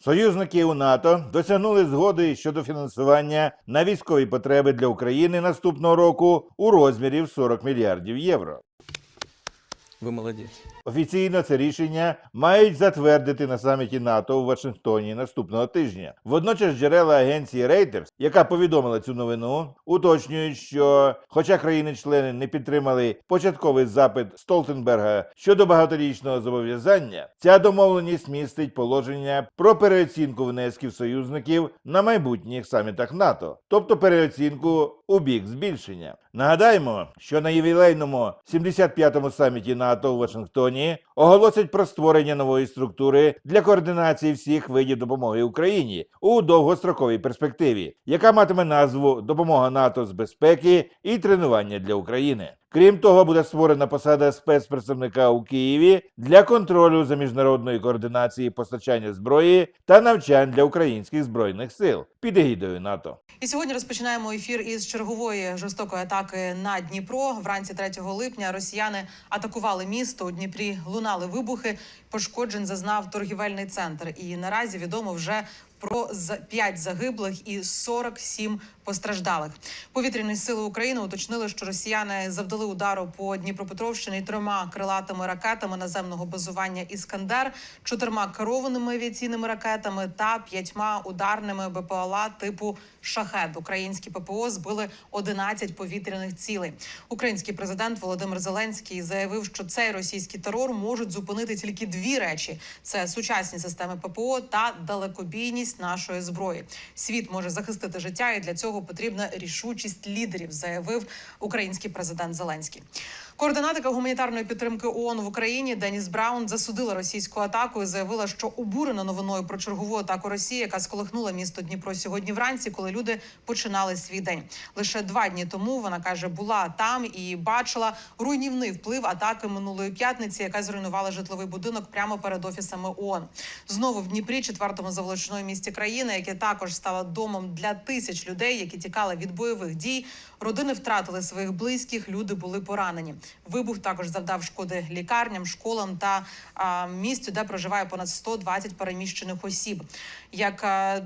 Союзники у НАТО досягнули згоди щодо фінансування на військові потреби для України наступного року у розмірі в 40 мільярдів євро. Ви молодець. Офіційно це рішення мають затвердити на саміті НАТО у Вашингтоні наступного тижня. Водночас джерела агенції Reuters, яка повідомила цю новину, уточнюють, що, хоча країни-члени не підтримали початковий запит Столтенберга щодо багаторічного зобов'язання, ця домовленість містить положення про переоцінку внесків союзників на майбутніх самітах НАТО, тобто переоцінку у бік збільшення. Нагадаємо, що на ювілейному 75-му саміті НАТО у Вашингтоні оголосять про створення нової структури для координації всіх видів допомоги Україні у довгостроковій перспективі, яка матиме назву Допомога НАТО з безпеки і тренування для України. Крім того, буде створена посада спецпредставника у Києві для контролю за міжнародною координацією постачання зброї та навчань для українських збройних сил під егідою НАТО. І сьогодні розпочинаємо ефір із чергової жорстокої атаки на Дніпро. Вранці 3 липня росіяни атакували місто. У Дніпрі лунали вибухи. Пошкоджень зазнав торгівельний центр. І наразі відомо вже про 5 загиблих і 47 постраждалих. Повітряні сили України уточнили, що росіяни завдали удару по Дніпропетровщині трьома крилатими ракетами наземного базування Іскандер, чотирма керованими авіаційними ракетами та п'ятьма ударними БПЛА типу Шахет. Українські ППО збили 11 повітряних цілей. Український президент Володимир Зеленський заявив, що цей російський терор можуть зупинити тільки дві речі: це сучасні системи ППО та далекобійність нашої зброї. Світ може захистити життя, і для цього потрібна рішучість лідерів, заявив український президент Зеленський. Координатика гуманітарної підтримки ООН в Україні Деніс Браун засудила російську атаку і заявила, що обурена новиною про чергову атаку Росії, яка сколихнула місто Дніпро сьогодні вранці, коли люди починали свій день. Лише два дні тому вона каже, була там і бачила руйнівний вплив атаки минулої п'ятниці, яка зруйнувала житловий будинок прямо перед офісами ООН. Знову в Дніпрі, четвертому заволоченому місті країни, яке також стало домом для тисяч людей, які тікали від бойових дій. Родини втратили своїх близьких, люди були поранені. Вибух також завдав шкоди лікарням, школам та місцю, де проживає понад 120 переміщених осіб. Як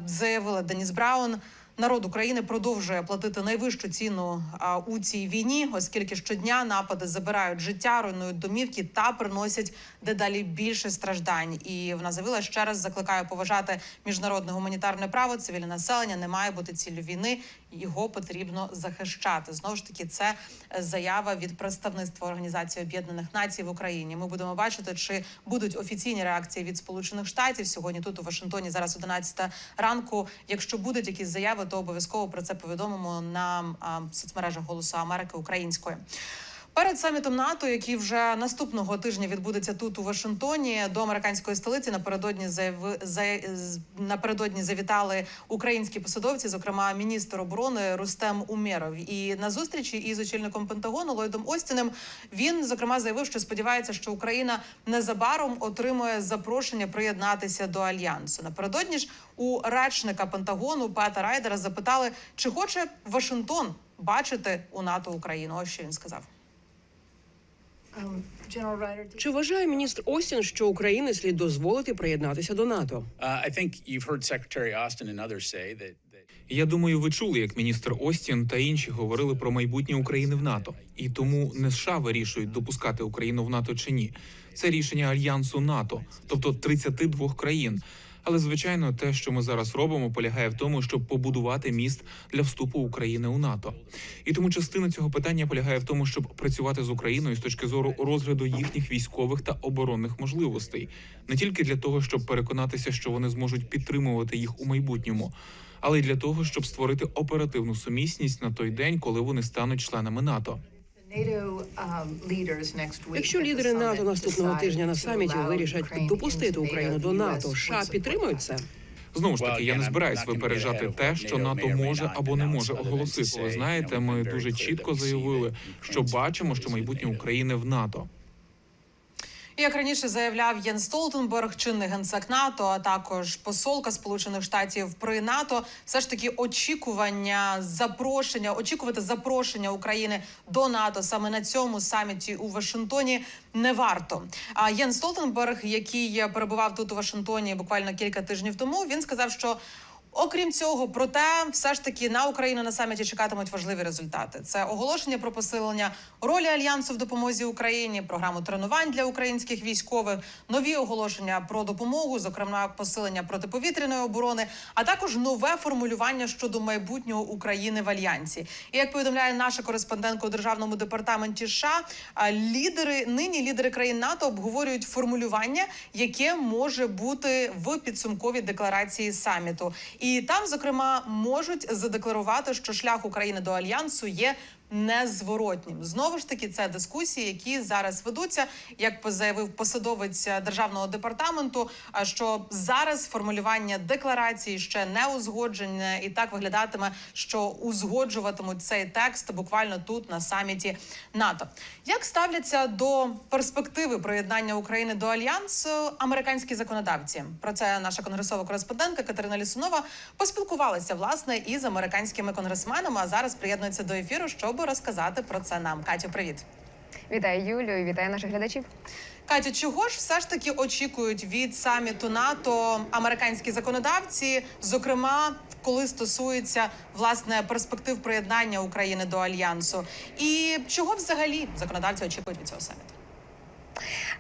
заявила Деніс Браун. Народ України продовжує платити найвищу ціну у цій війні, оскільки щодня напади забирають життя, руйнують домівки та приносять дедалі більше страждань. І вона заявила ще раз закликає поважати міжнародне гуманітарне право. Цивільне населення не має бути ціллю війни. Його потрібно захищати. Знову ж таки, це заява від представництва Організації Об'єднаних Націй в Україні. Ми будемо бачити, чи будуть офіційні реакції від Сполучених Штатів сьогодні. Тут у Вашингтоні зараз 11 ранку. Якщо будуть якісь заяви, то обов'язково про це повідомимо на соцмережах Голосу Америки української. Перед самітом НАТО, який вже наступного тижня відбудеться тут у Вашингтоні, до американської столиці напередодні заяви за напередодні завітали українські посадовці, зокрема міністр оборони Рустем Умєров. І на зустрічі із очільником Пентагону Ллойдом Остіним він зокрема заявив, що сподівається, що Україна незабаром отримує запрошення приєднатися до альянсу. Напередодні ж у речника Пентагону Пета Райдера запитали, чи хоче Вашингтон бачити у НАТО Україну. Ось що він сказав. Чи вважає міністр Остін, що Україні слід дозволити приєднатися до НАТО? Uh, Я думаю, ви чули, як міністр Остін та інші говорили про майбутнє України в НАТО, і тому не США вирішують допускати Україну в НАТО чи ні. Це рішення альянсу НАТО, тобто 32 країн. Але звичайно, те, що ми зараз робимо, полягає в тому, щоб побудувати міст для вступу України у НАТО. І тому частина цього питання полягає в тому, щоб працювати з Україною з точки зору розгляду їхніх військових та оборонних можливостей, не тільки для того, щоб переконатися, що вони зможуть підтримувати їх у майбутньому, але й для того, щоб створити оперативну сумісність на той день, коли вони стануть членами НАТО. NATO um, leaders next week Якщо лідери НАТО наступного decide тижня на to саміті вирішать Ukraine допустити Україну NATO, до НАТО, США підтримують це. Знову ж таки, я не збираюсь випереджати те, what що NATO НАТО може або не може оголосити. Ви знаєте, ми дуже чітко that we see заявили, що бачимо, що майбутнє NATO. України в НАТО. Як раніше заявляв Єн Столтенберг, чинний генсек НАТО, а також посолка Сполучених Штатів при НАТО, все ж таки очікування запрошення, очікувати запрошення України до НАТО саме на цьому саміті у Вашингтоні не варто. А Єн Столтенберг, який перебував тут у Вашингтоні буквально кілька тижнів тому, він сказав, що Окрім цього, проте все ж таки на Україну на саміті чекатимуть важливі результати. Це оголошення про посилення ролі альянсу в допомозі Україні, програму тренувань для українських військових, нові оголошення про допомогу, зокрема посилення протиповітряної оборони, а також нове формулювання щодо майбутнього України в альянсі. І як повідомляє наша кореспондентка у державному департаменті США, лідери нині лідери країн НАТО обговорюють формулювання, яке може бути в підсумковій декларації саміту. І там, зокрема, можуть задекларувати, що шлях України до альянсу є незворотнім. Знову ж таки, це дискусії, які зараз ведуться, як заявив посадовець державного департаменту. що зараз формулювання декларації ще не узгоджене, і так виглядатиме, що узгоджуватимуть цей текст буквально тут на саміті НАТО. Як ставляться до перспективи приєднання України до альянсу американські законодавці? Про це наша конгресова кореспондентка Катерина Лісунова поспілкувалася власне із американськими конгресменами. А зараз приєднується до ефіру, щоб розказати про це нам. Катю, привіт. Вітаю Юлію, і вітаю наших глядачів. Катю, чого ж все ж таки очікують від саміту НАТО американські законодавці, зокрема, коли стосується власне перспектив приєднання України до альянсу, і чого взагалі законодавці очікують від цього саміту?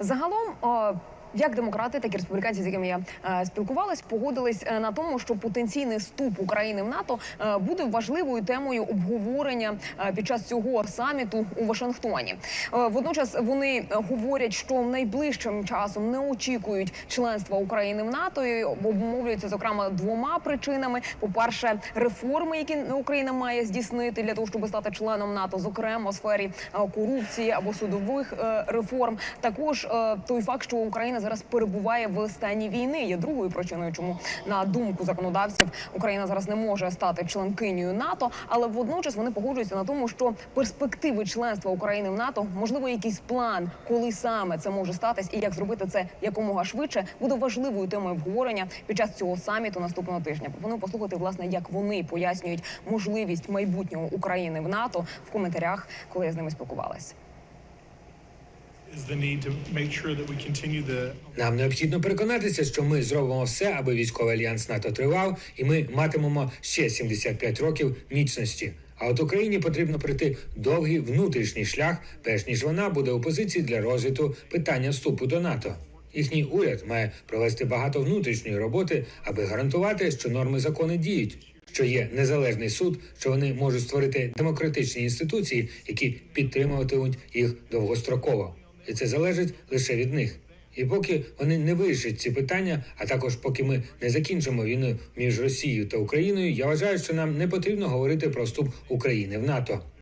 Загалом. о, як демократи, так і республіканці, з якими я е, спілкувалась, погодились е, на тому, що потенційний вступ України в НАТО е, буде важливою темою обговорення під час цього саміту у Вашингтоні. Водночас вони говорять, що найближчим часом не очікують членства України в НАТО і обумовлюються зокрема двома причинами: по-перше, реформи, які Україна має здійснити для того, щоб стати членом НАТО, зокрема у сфері корупції або судових реформ. Також той факт, що Україна зараз перебуває в стані війни, є другою причиною, чому на думку законодавців Україна зараз не може стати членкинею НАТО, але водночас вони погоджуються на тому, що перспективи членства України в НАТО можливо якийсь план, коли саме це може статись, і як зробити це якомога швидше, буде важливою темою обговорення під час цього саміту наступного тижня. Пропоную послухати власне, як вони пояснюють можливість майбутнього України в НАТО в коментарях, коли я з ними спілкувалася. Нам необхідно переконатися, що ми зробимо все, аби військовий альянс НАТО тривав, і ми матимемо ще 75 років міцності. А от Україні потрібно пройти довгий внутрішній шлях, перш ніж вона буде у позиції для розвитку питання вступу до НАТО. Їхній уряд має провести багато внутрішньої роботи, аби гарантувати, що норми закони діють. Що є незалежний суд, що вони можуть створити демократичні інституції, які підтримуватимуть їх довгостроково, і це залежить лише від них. І поки вони не вирішать ці питання, а також поки ми не закінчимо війну між Росією та Україною, я вважаю, що нам не потрібно говорити про вступ України в НАТО.